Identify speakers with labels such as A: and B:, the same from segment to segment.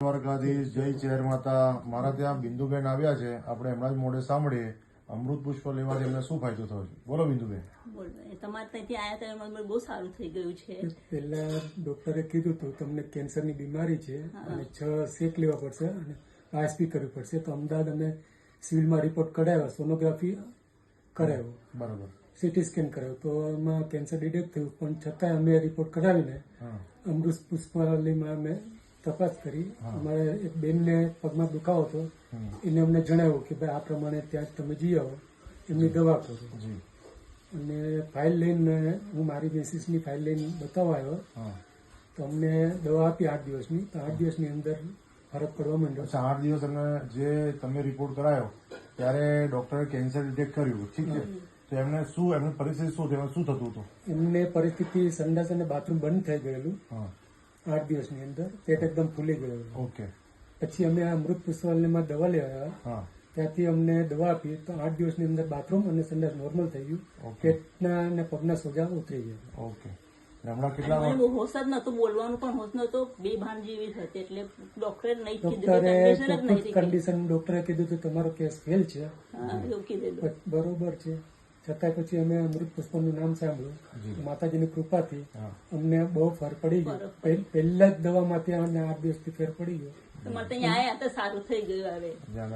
A: દ્વારકાધીશ જય ચેર માતા. મારા ત્યાં બિંદુબેન આવ્યા છે. આપણે હમણાં જ મોડે સાંભળીએ. અમૃત પુષ્પ લેવાથી એમને શું ફાયદો થયો છે? બોલો બિંદુબેન.
B: બોલો તમારે ત્યાંથી આવ્યા હતા એમાં બહુ સારું થઈ ગયું છે.
C: પહેલા ડોક્ટરે કીધું હતું તમને કેન્સરની બીમારી છે અને છ શેક લેવા પડશે અને આઈએસપી કરવી પડશે. તો અમદાવાદ અમે સિવિલમાં રિપોર્ટ કઢાવ્યો સોનોગ્રાફી કરાવ્યો.
A: બરાબર.
C: સીટી સ્કેન કરાવ્યો. તો એમાં કેન્સર ડિટેક્ટ થયું પણ છતાંય અમે રિપોર્ટ કઢાવીને
A: હા.
C: અમૃત પુષ્પાલયમાં અમે તપાસ કરી. અમારે એક બેનને પગમાં દુખાવો હતો. એને અમને જણાવ્યું કે ભાઈ આ પ્રમાણે ત્યાં તમે જઈ આવો. એમની દવા કરો. અને ફાઇલ લઈને હું મારી બેસિસની ફાઇલ લઈને બતાવવા આવ્યો. તો અમને દવા આપી આઠ દિવસની. તો આઠ દિવસની અંદર ફરક પડવા માંડ્યો.
A: અચ્છા આઠ દિવસ એમને જે તમે રિપોર્ટ કરાયો ત્યારે ડોક્ટરે કેન્સર ડિટેક્ટ કર્યું. ઠીક છે? તો એમને શું એમની પરિસ્થિતિ શું શું થતું હતું?
C: એમને પરિસ્થિતિ સંડાસ અને બાથરૂમ બંધ થઈ ગયેલું.
A: હા.
C: આઠ દિવસની અંદર પેટ એકદમ ફૂલી ગયેલું
A: ઓકે.
C: પછી અમે આ અમૃત પુષ્પાલયમાં દવા લેવા આવ્યા. ત્યાંથી અમને દવા આપી તો આઠ દિવસની અંદર બાથરૂમ અને સંડાસ નોર્મલ થઈ ગયું. પેટના અને પગના સોજા ઉતરી ગયા.
A: ઓકે. હમણાં કેટલા
B: હોશ જ નતો બોલવાનું પણ હોશ નતો બે જેવી હતી. એટલે ડોક્ટરે નહીં કીધું કન્ડિશન જ નહીં
C: ચોક્કસ કન્ડિશન ડોક્ટરે કીધું કે તમારો કેસ ફેલ છે.
B: હા એવું કીધેલું.
C: બરોબર છે. છતાં પછી અમે અમૃત પુષ્પનું નામ સાંભળ્યું. માતાજીની કૃપાથી અમને બહુ ફર પડી ગયો. પહે- પહેલા જ દવામાંથી અમને આઠ દિવસથી ફેર પડી ગયો.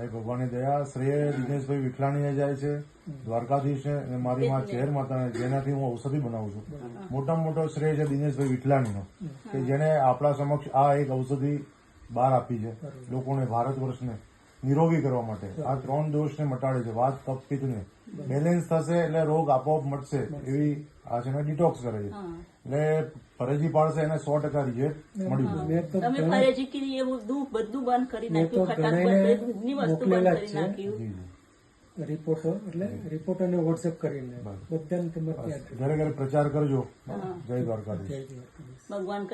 A: ભગવાનની દયા શ્રેય દિનેશભાઈ વિઠલાણીએ જાય છે દ્વારકાધીશ અને મારી માં ચેર માતાને જેનાથી હું ઔષધિ બનાવું છું. મોટામાં મોટો શ્રેય છે દિનેશભાઈ વિઠલાણીનો કે જેને આપણા સમક્ષ આ એક ઔષધિ બહાર આપી છે લોકોને ભારત વર્ષને નિરોગી કરવા માટે. આ ત્રણ દોષને મટાડે છે. વાત કપ પિત્તને બેલેન્સ થશે એટલે રોગ આપોઆપ મટશે એવી આ છે ડિટોક્સ કરે છે. એટલે ફરજી પાડશે એને સો ટકા રિઝલ્ટ મળ્યું.
C: રિપોર્ટો એટલે રિપોર્ટ અને વોટ્સએપ કરીને બધાને
A: ઘરે ઘરે પ્રચાર કરજો.
C: જય દ્વારકાધીશ.
B: ભગવાન